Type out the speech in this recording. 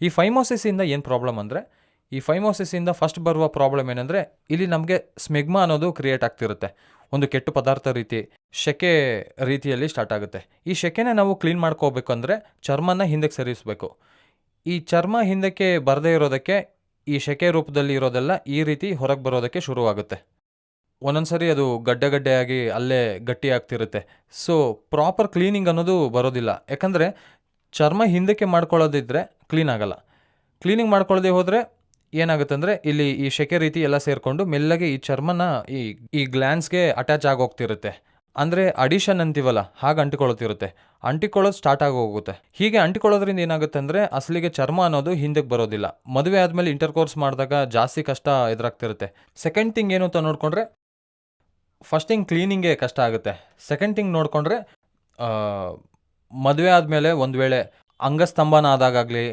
ಈ ಫೈಮೋಸಿಸಿಂದ ಏನು ಪ್ರಾಬ್ಲಮ್ ಅಂದರೆ, ಈ ಫೈಮೋಸಿಸಿಂದ ಫಸ್ಟ್ ಬರುವ ಪ್ರಾಬ್ಲಮ್ ಏನಂದರೆ, ಇಲ್ಲಿ ನಮಗೆ ಸ್ಮೆಗ್ಮಾ ಅನ್ನೋದು ಕ್ರಿಯೇಟ್ ಆಗ್ತಿರುತ್ತೆ. ಒಂದು ಕೆಟ್ಟು ಪದಾರ್ಥ ರೀತಿ, ಶೆಕೆ ರೀತಿಯಲ್ಲಿ ಸ್ಟಾರ್ಟ್ ಆಗುತ್ತೆ. ಈ ಶೆಕೆನ ನಾವು ಕ್ಲೀನ್ ಮಾಡ್ಕೋಬೇಕು ಮಾಡ್ಕೋಬೇಕಂದ್ರೆ ಚರ್ಮನ ಹಿಂದಕ್ಕೆ ಸರಿಸಬೇಕು. ಈ ಚರ್ಮ ಹಿಂದಕ್ಕೆ ಬರದೇ ಇರೋದಕ್ಕೆ, ಈ ಶೆಕೆ ರೂಪದಲ್ಲಿ ಇರೋದೆಲ್ಲ ಈ ರೀತಿ ಹೊರಗೆ ಬರೋದಕ್ಕೆ ಶುರುವಾಗುತ್ತೆ. ಒಂದೊಂದ್ಸರಿ ಅದು ಗಡ್ಡೆ ಗಡ್ಡೆಯಾಗಿ ಅಲ್ಲೇ ಗಟ್ಟಿ ಆಗ್ತಿರುತ್ತೆ. ಸೊ ಪ್ರಾಪರ್ ಕ್ಲೀನಿಂಗ್ ಅನ್ನೋದು ಬರೋದಿಲ್ಲ. ಯಾಕಂದರೆ, ಚರ್ಮ ಹಿಂದಕ್ಕೆ ಮಾಡ್ಕೊಳ್ಳೋದಿದ್ರೆ ಕ್ಲೀನ್ ಆಗಲ್ಲ. ಕ್ಲೀನಿಂಗ್ ಮಾಡ್ಕೊಳ್ಳದೆ ಹೋದರೆ ಏನಾಗುತ್ತೆ ಅಂದರೆ ಇಲ್ಲಿ ಈ ಶೆಕೆ ರೀತಿ ಎಲ್ಲ ಸೇರಿಕೊಂಡು ಮೆಲ್ಲಗೆ ಈ ಚರ್ಮನ ಈ ಈ ಗ್ಲ್ಯಾನ್ಸ್ಗೆ ಅಟ್ಯಾಚ್ ಆಗೋಗ್ತಿರುತ್ತೆ. ಅಂದರೆ ಅಡಿಷನ್ ಅಂತೀವಲ್ಲ, ಹಾಗೆ ಅಂಟಿಕೊಳ್ಳುತ್ತಿರುತ್ತೆ. ಅಂಟಿಕೊಳ್ಳೋದು ಸ್ಟಾರ್ಟ್ ಆಗಿ ಹೋಗುತ್ತೆ ಹೀಗೆ ಅಂಟಿಕೊಳ್ಳೋದ್ರಿಂದ ಏನಾಗುತ್ತೆ ಅಂದರೆ ಅಸಲಿಗೆ ಚರ್ಮ ಅನ್ನೋದು ಹಿಂದಕ್ಕೆ ಬರೋದಿಲ್ಲ. ಮದುವೆ ಆದಮೇಲೆ ಇಂಟರ್ಕೋರ್ಸ್ ಮಾಡಿದಾಗ ಜಾಸ್ತಿ ಕಷ್ಟ ಎದುರಾಗ್ತಿರುತ್ತೆ. ಸೆಕೆಂಡ್ ಥಿಂಗ್ ಏನು ಅಂತ ನೋಡಿಕೊಂಡ್ರೆ ಫಸ್ಟ್ ಥಿಂಗ್ ಕ್ಲೀನಿಂಗೇ ಕಷ್ಟ ಆಗುತ್ತೆ. ಸೆಕೆಂಡ್ ಥಿಂಗ್ ನೋಡಿಕೊಂಡ್ರೆ ಮದುವೆ ಆದಮೇಲೆ ಒಂದು ವೇಳೆ ಅಂಗಸ್ತಂಭನ ಆದಾಗಲಿ